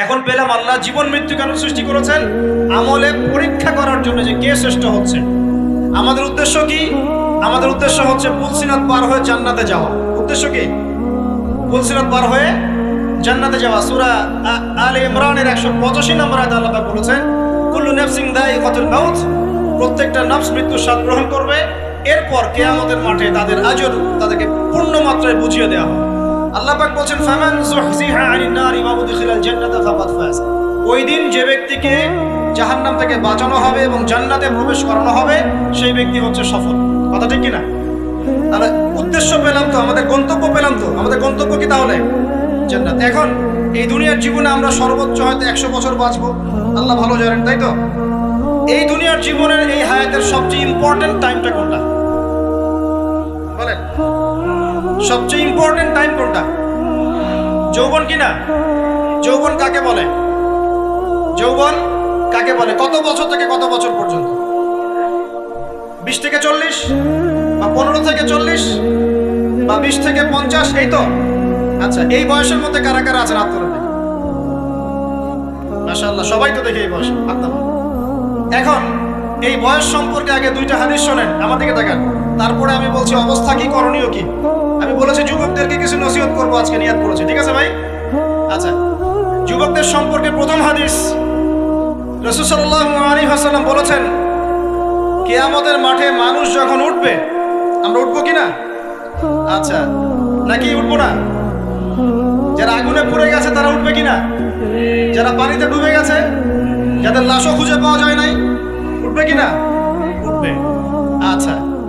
এখন পেলাম আল্লাহ জীবন মৃত্যু কেন সৃষ্টি করেছেন। আমলে পরীক্ষা করার জন্য যে কে শ্রেষ্ঠ হচ্ছে। আমাদের উদ্দেশ্য কি? আমাদের উদ্দেশ্য হচ্ছে পুলসিরাত পার হয়ে জান্নাতে যাওয়া। উদ্দেশ্য কি? পুলসিরাত পার হয়ে জান্নাতে যাওয়া। সূরা আলে ইমরানের একশো পঁচাশি নম্বর আয়াত আল্লাহ বলেছেন, কুল্লু নাফসিন দায়িকাতুল মাউত প্রত্যেকটা নফস মৃত্যুর স্বাদ গ্রহণ করবে। এরপর কেয়ামতের মাঠে তাদের আজর তাদেরকে পূর্ণ মাত্রায় বুঝিয়ে দেওয়া হবে। আল্লাহ পাক বলছেন, ফামান যুহজিহা আনিন নারি ওয়া উদখিলাল জান্নাতা ফাকাদ ফাজ। ওই দিন যে ব্যক্তিকে জাহান্নাম থেকে বাঁচানো হবে এবং জান্নাতে প্রবেশ করানো হবে, সেই ব্যক্তি হচ্ছে সফল। কথা ঠিক কিনা? তাহলে উদ্দেশ্য পেলাম তো, আমাদের গন্তব্য পেলাম তো। আমাদের গন্তব্য কি তাহলে? জান্নাত। এখন এই দুনিয়ার জীবনে আমরা সর্বোচ্চ হয়তো একশো বছর বাঁচবো। আল্লাহ ভালো জানেন, তাই তো? এই দুনিয়ার জীবনের এই হায়াতের সবচেয়ে ইম্পর্টেন্ট টাইমটা কোনটা? বলেন। সবচেয়ে ইম্পর্টেন্ট টাইম কোনটা? যৌবন কি না যৌবন কাকে বলে? যৌবন কাকে বলে? কত বছর থেকে কত বছর পর্যন্ত? বিশ থেকে চল্লিশ? বা পনেরো থেকে চল্লিশ? বা বিশ থেকে পঞ্চাশ? এই তো। আচ্ছা এই বয়সের মধ্যে কারা কারা আছেন আত্মরূপে? মাশাআল্লাহ, সবাই তো দেখে এই বয়স। হাত এখন, এই বয়স সম্পর্কে আগে দুইটা হাদিস শোনেন। আমার তাকান। তারপরে আমি বলছি, অবস্থা কি, করণীয় কি? আমি বলেছি, যুবকদেরকে কিছু নসিহত করব, আজকে নিয়াত করেছি। ঠিক আছে ভাই? আচ্ছা। যুবকদের সম্পর্কে প্রথম হাদিস রসুল সাল্লাল্লাহু আলাইহি ওয়াসাল্লাম বলেছেন, কেয়ামতের মাঠে মানুষ যখন উঠবে, আমরা উঠবো কি না? আচ্ছা। নাকি উঠবো না? যারা আগুনে পুড়ে গেছে, তারা উঠবে কি না? যারা পানিতে ডুবে গেছে, যাদের লাশও খুঁজে পাওয়া যায় নাই, উঠবে কি না? উঠবে। আচ্ছা।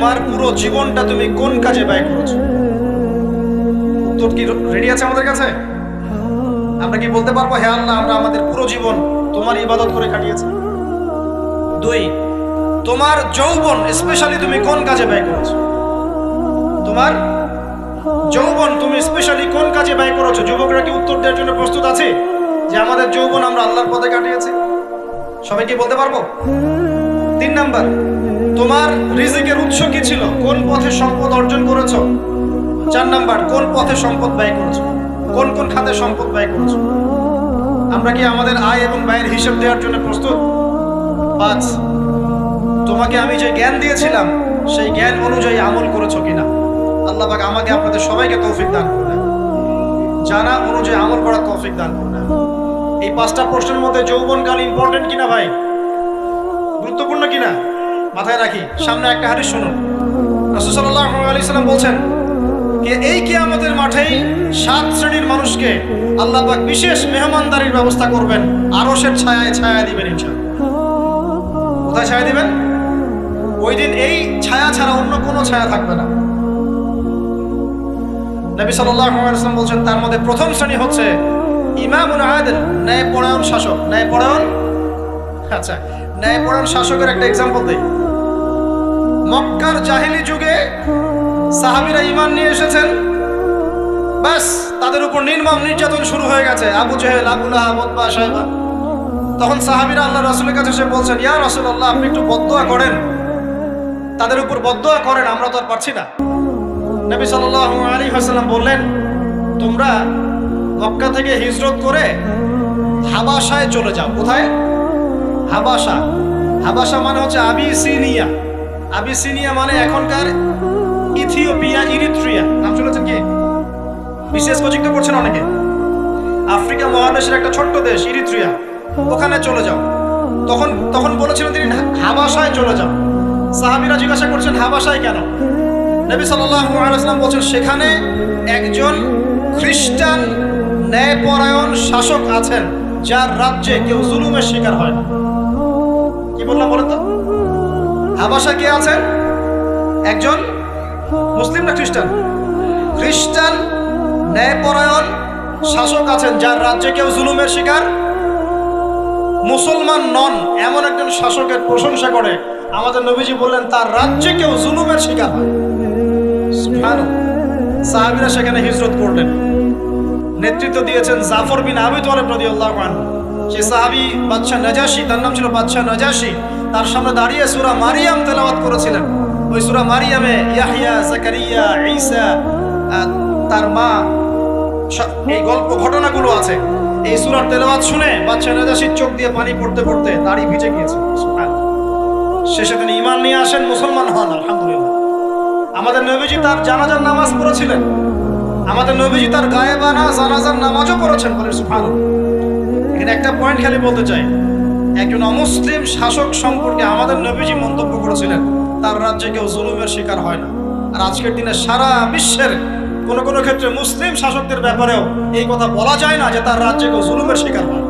তোমার পুরো জীবনটা তুমি কোন কাজে ব্যয় করেছ? উত্তর কি রেডি আছে আমাদের কাছে? আমরা কি বলতে পারব হ্যাঁ আল্লাহ, আমরা আমাদের পুরো জীবন তোমার ইবাদত করে কাটিয়েছি? দুই, তোমার যৌবন স্পেশালি তুমি কোন কাজে ব্যয় করেছ? তোমার যৌবন তুমি স্পেশালি কোন কাজে ব্যয় করেছ? যুবকরা কি উত্তর দেওয়ার জন্য প্রস্তুত আছে? যে আমাদের যৌবন আমরা আল্লাহর পথে কাটিয়েছি? সবাই কি বলতে পারব? তিন নাম্বার তোমার রিজিকের উৎস কি ছিল? কোন পথে সম্পদ অর্জন করেছ? চার নাম্বার, কোন পথে সম্পদ ব্যয় করেছ? কোন কোন খাতে সম্পদ ব্যয় করেছ? আমরা কি আমাদের আয় এবং ব্যয়ের হিসাব দেওয়ার জন্য প্রস্তুত? পাঁচ, তোমাকে আমি যে জ্ঞান দিয়েছিলাম, সেই জ্ঞান অনুযায়ী আমল করেছ কিনা? আল্লাহ আমাকে আপনাদের সবাইকে তৌফিক দান করুন। জানা অনুযায়ী আমল করার তৌফিক দান করুন। এই পাঁচটা প্রশ্নের মধ্যে যৌবনকাল ইম্পর্টেন্ট কিনা ভাই? গুরুত্বপূর্ণ কিনা? মাথায় রাখি, সামনে একটা হাদিস শুনুন। আলাইহি সাল্লাম বলছেন এই কিয়ামতের মাঠেই সাত শ্রেণির মানুষকে আল্লাহ পাক বিশেষ মেহমানদারির ব্যবস্থা করবেন আরশের ছায়ায় ছায়া দিবেন কোথায় ছায়া দিবেন? ওই দিন এই ছায়া ছাড়া অন্য কোনো ছায়া থাকবে না। নবী বলছেন, তার মধ্যে প্রথম শ্রেণি হচ্ছে ইমামুন আদিল ন্যায় শাসক। ন্যায় পরায়ণ আচ্ছা ন্যায়পরায়ণ শাসকের একটা এক্সাম্পল দেই। মক্কার জাহিলি যুগে সাহাবীরা ঈমান নিয়ে এসেছেন। ব্যাস, তাদের উপর নির্মম নির্যাতন শুরু হয়ে গেছে। আবু জেহেল, আবু লাহাব সাহেবা তখন সাহাবীরা আল্লাহ রসুলের কাছে এসে বলছেন, ইয়া রাসূলুল্লাহ, আপনি একটু বদদোয়া করেন। তাদের উপর বদদোয়া করেন, আমরা তো আর পারছি না। নবী সাল্লাল্লাহু আলাইহি ওয়াসাল্লাম বললেন, তোমরা মক্কা থেকে হিজরত করে হাবাসায় চলে যাও। কোথায়? হাবাসা। হাবাসা মানে হচ্ছে আবিসিনিয়া। আবিসিনিয়া মানে এখনকার ইথিওপিয়া, ইরিত্রিয়া। নাম শুনেছেন কি? বিশেষ কোচিং তো করছেন অনেকে। আফ্রিকা মহাদেশের একটা ছোট্ট দেশ, ইরিত্রিয়া। ওখানে চলে যাও। তখন তখন বলেছিলেন তিনি, হাবাসায় চলে যাও। সাহাবিরা জিজ্ঞাসা করছেন, হাবাসায় কেন? নবী ওয়াসাল্লাম বলছেন, সেখানে একজন খ্রিস্টান ন্যায়পরায়ণ শাসক আছেন, যার রাজ্যে কেউ জুলুমের শিকার হয় কি বললাম বলেন তো? হাবাসা কে আছেন? একজন? মুসলিম না খ্রিস্টান? খ্রিস্টান ন্যায়পরায়ণ শাসক আছেন, যার রাজ্যে কেউ জুলুমের শিকার? মুসলমান নন, এমন একজন শাসকের প্রশংসা করে। আমাদের নবীজি বললেন, তার রাজ্যে কেউ জুলুমের শিকার হয়। সাহাবীরা সেখানে হিজরত করলেন। নেতৃত্ব দিয়েছেন জাফর বিন আবি তালেব রাদিয়াল্লাহু আনহু। সে সাহাবি বাদশাহ নাজাশি তার নাম ছিল বাদশাহ নাজাশি তার সামনে দাঁড়িয়ে সুরা মারিয়াম তেলাওয়াত করেছিলেন। ওই সুরা মারিয়ামে ইয়াহইয়া, জাকারিয়া, ঈসা তার মা এই গল্প, ঘটনাগুলো আছে। এই সূরার তেলাওয়াত শুনে বাদশা নাজাশির চোখ দিয়ে পানি পড়তে পড়তে দাড়ি ভিজে গিয়েছে। শেষে তিনি ঈমান নিয়ে আসেন, মুসলমান হন, আলহামদুলিল্লাহ। আমাদের নবীজি তার জানাজার নামাজ পড়েছিলেন। আমাদের নবীজি তার গায়েবানা জানাজার নামাজও পড়েছেন বলে সুফান একটা পয়েন্ট খালি বলতে চাই। একজন অমুসলিম শাসক সম্পর্কে আমাদের নবীজি মন্তব্য করেছিলেন, তার রাজ্যে কেউ জুলুমের শিকার হয় না। আর আজকের দিনে সারা বিশ্বের কোনো কোনো ক্ষেত্রে মুসলিম শাসকদের ব্যাপারেও এই কথা বলা যায় না যে তার রাজ্যে কেউ জুলুমের শিকার হয়